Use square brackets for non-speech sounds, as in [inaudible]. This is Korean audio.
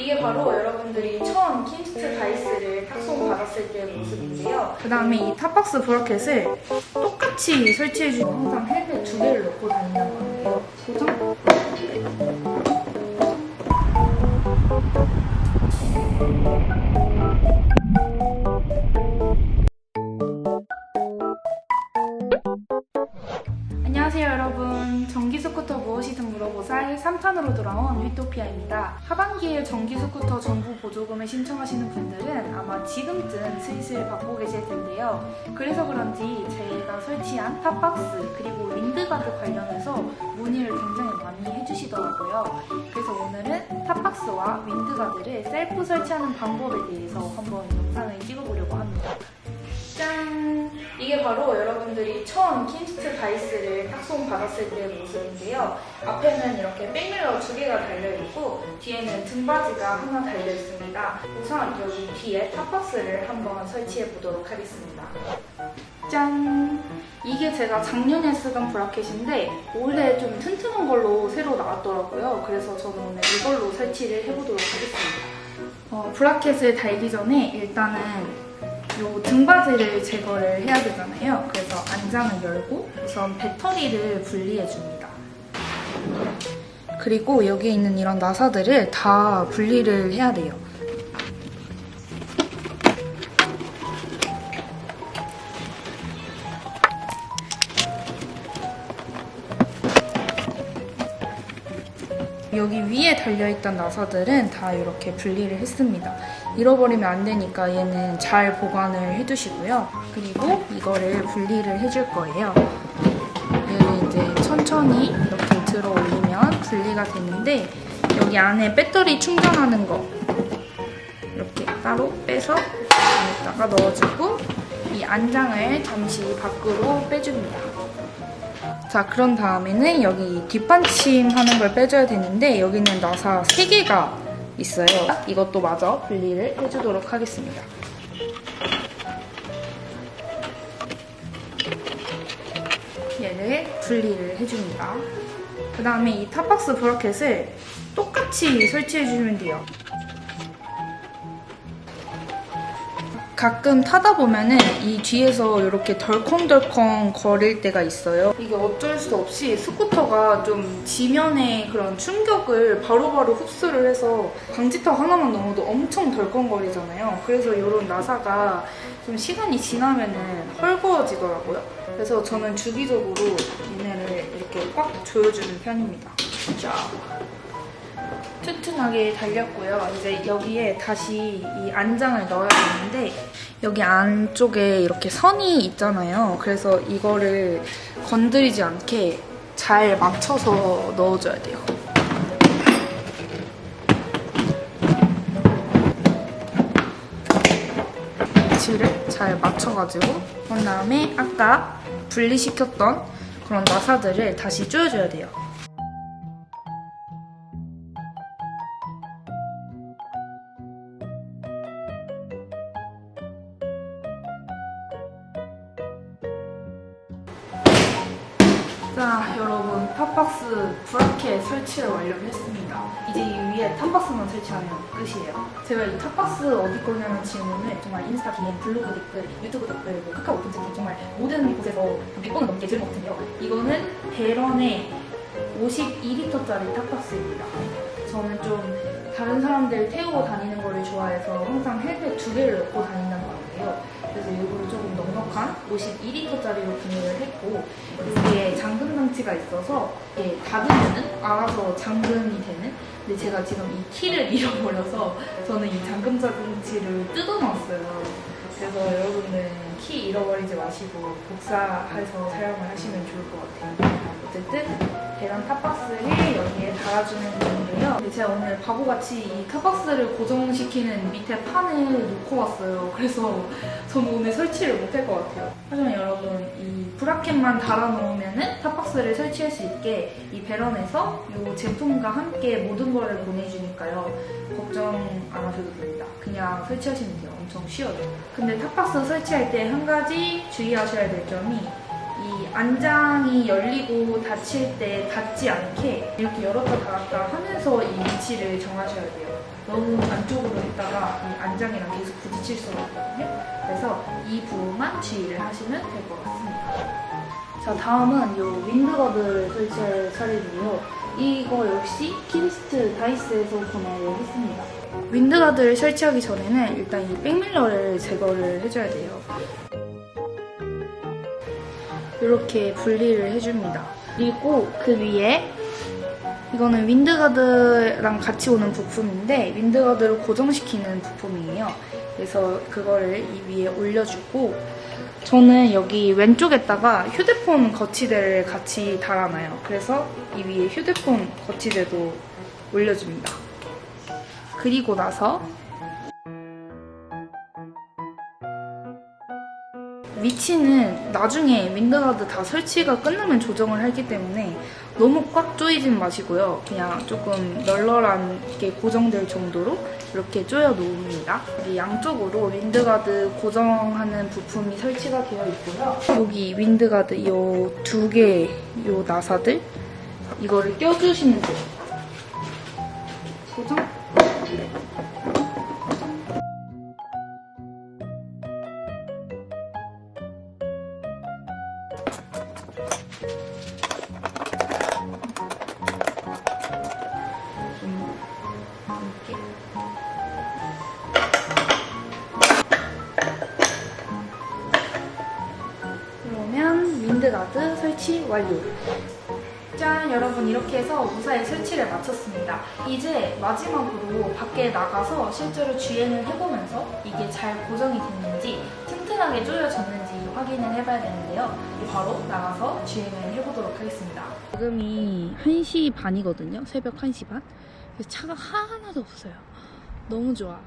이게 바로 여러분들이 처음 킴스트 다이스를 탁송 받았을 때의 모습인데요. 그 다음에 이 탑박스 브라켓을 똑같이 설치해주고 항상 헬멧 두 개를 넣고 다닌다는 건데요. 고정? 하반기에 전기 스쿠터 정부 보조금을 신청하시는 분들은 아마 지금쯤 슬슬 받고 계실 텐데요. 그래서 그런지 제가 설치한 탑박스 그리고 윈드가드 관련해서 문의를 굉장히 많이 해주시더라고요. 그래서 오늘은 탑박스와 윈드가드를 셀프 설치하는 방법에 대해서 한번 영상을 찍어보려고 합니다 짠! 이게 바로 여러분들이 처음 킴스트 다이스를 탁송 받았을 때의 모습인데요. 앞에는 이렇게 백밀러 두 개가 달려있고 뒤에는 등받이가 하나 달려있습니다. 우선 여기 뒤에 탑박스를 한번 설치해 보도록 하겠습니다. 짠! 이게 제가 작년에 쓰던 브라켓인데 올해 좀 튼튼한 걸로 새로 나왔더라고요. 그래서 저는 오늘 이걸로 설치를 해보도록 하겠습니다. 어, 브라켓을 달기 전에 일단은 요 등받이를 제거를 해야 되잖아요. 그래서 안장을 열고 우선 배터리를 분리해 줍니다. 그리고 여기 있는 이런 나사들을 다 분리를 해야 돼요. 여기 위에 달려있던 나사들은 다 이렇게 분리를 했습니다. 잃어버리면 안 되니까 얘는 잘 보관을 해두시고요. 그리고 이거를 분리를 해줄 거예요. 얘를 이제 천천히 이렇게 들어 올리면 분리가 되는데 여기 안에 배터리 충전하는 거 이렇게 따로 빼서 여기다가 넣어주고 이 안장을 잠시 밖으로 빼줍니다. 자, 그런 다음에는 여기 뒷받침 하는 걸 빼줘야 되는데 여기는 나사 3개가 있어요. 이것도 마저 분리를 해주도록 하겠습니다. 얘를 분리를 해줍니다. 그 다음에 이 탑박스 브라켓을 똑같이 설치해주면 돼요. 가끔 타다 보면은 이 뒤에서 이렇게 덜컹덜컹 거릴 때가 있어요. 이게 어쩔 수 없이 스쿠터가 좀 지면에 그런 충격을 바로바로 흡수를 해서 방지턱 하나만 넘어도 엄청 덜컹거리잖아요. 그래서 이런 나사가 좀 시간이 지나면은 헐거워지더라고요. 그래서 저는 주기적으로 얘네를 이렇게 꽉 조여주는 편입니다. 자. 튼튼하게 달렸고요. 이제 여기에 다시 이 안장을 넣어야 되는데 여기 안쪽에 이렇게 선이 있잖아요. 그래서 이거를 건드리지 않게 잘 맞춰서 넣어줘야 돼요. 위치를 잘 맞춰가지고 그런 다음에 아까 분리시켰던 그런 나사들을 다시 조여줘야 돼요. 브라켓 설치를 완료했습니다. 이제 이 위에 탑박스만 설치하면 끝이에요. 제가 이 탑박스 어디 거냐는 질문을 정말 인스타 DM, 블로그 댓글, 유튜브 댓글, 뭐 카카오 오픈 채팅 정말 모든 곳에서 100번은 넘게 것 같은데요. 이거는 베런의 52리터짜리 탑박스입니다. 저는 좀 다른 사람들 태우고 다니는 거를 좋아해서 항상 헬멧 두 개를 넣고 다닌단 말이에요 그래서 이거를 조금 넉넉한 52리터짜리로 구매를 했고 여기에 잠금 장치가 있어서 이게 닫으면은 알아서 잠금이 되는? 근데 제가 지금 이 키를 [laughs] 잃어버려서 저는 이 잠금 장치를 뜯어놨어요 그래서 여러분들 키 잃어버리지 마시고 복사해서 사용을 하시면 좋을 것 같아요 어쨌든 계란 탑박스를 여기에 달아주는 건데요. 제가 오늘 바보같이 이 탑박스를 고정시키는 밑에 판을 놓고 왔어요. 그래서 저는 오늘 설치를 못할 것 같아요. 하지만 여러분 이 브라켓만 달아놓으면은 탑박스를 설치할 수 있게 이 베런에서 이 제품과 함께 모든 거를 보내주니까요. 걱정 안 하셔도 됩니다. 그냥 설치하시면 돼요. 엄청 쉬워요. 근데 탑박스 설치할 때 한 가지 주의하셔야 될 점이 이이 안장이 열리고 닫힐 때 닿지 않게 이렇게 열었다 닫았다 하면서 이 위치를 정하셔야 돼요. 너무 안쪽으로 있다가 이 안장이랑 계속 부딪힐 수가 있거든요. 그래서 이 부분만 주의를 하시면 될 것 같습니다. 자, 다음은 요 윈드가드를 설치할 차례인데요. 이거 역시 키리스트 다이스에서 구매를 했습니다. 윈드가드를 설치하기 전에는 일단 이 백밀러를 제거를 해줘야 돼요. 이렇게 분리를 해줍니다. 그리고 그 위에 이거는 윈드가드랑 같이 오는 부품인데 윈드가드를 고정시키는 부품이에요. 그래서 그거를 이 위에 올려주고 저는 여기 왼쪽에다가 휴대폰 거치대를 같이 달아놔요. 그래서 이 위에 휴대폰 거치대도 올려줍니다. 그리고 나서 위치는 나중에 윈드가드 다 설치가 끝나면 조정을 하기 때문에 너무 꽉 조이진 마시고요. 그냥 조금 널널하게 고정될 정도로 이렇게 조여 놓습니다. 양쪽으로 윈드가드 고정하는 부품이 설치가 되어 있고요. 여기 윈드가드 이 두 개, 요 나사들 이거를 껴주시면 돼요. 고정? 그러면 윈드가드 설치 완료. 짠 여러분 이렇게 해서 무사히 설치를 마쳤습니다. 이제 마지막으로 밖에 나가서 실제로 주행을 해보면서 이게 잘 고정이 됐는지 튼튼하게 조여졌는지 확인을 해봐야 되는데요. 바로 나가서 주행을 해보도록 하겠습니다. 지금이 1시 반이거든요. 새벽 1시 반. 그래서 차가 하나도 없어요. 너무 좋아.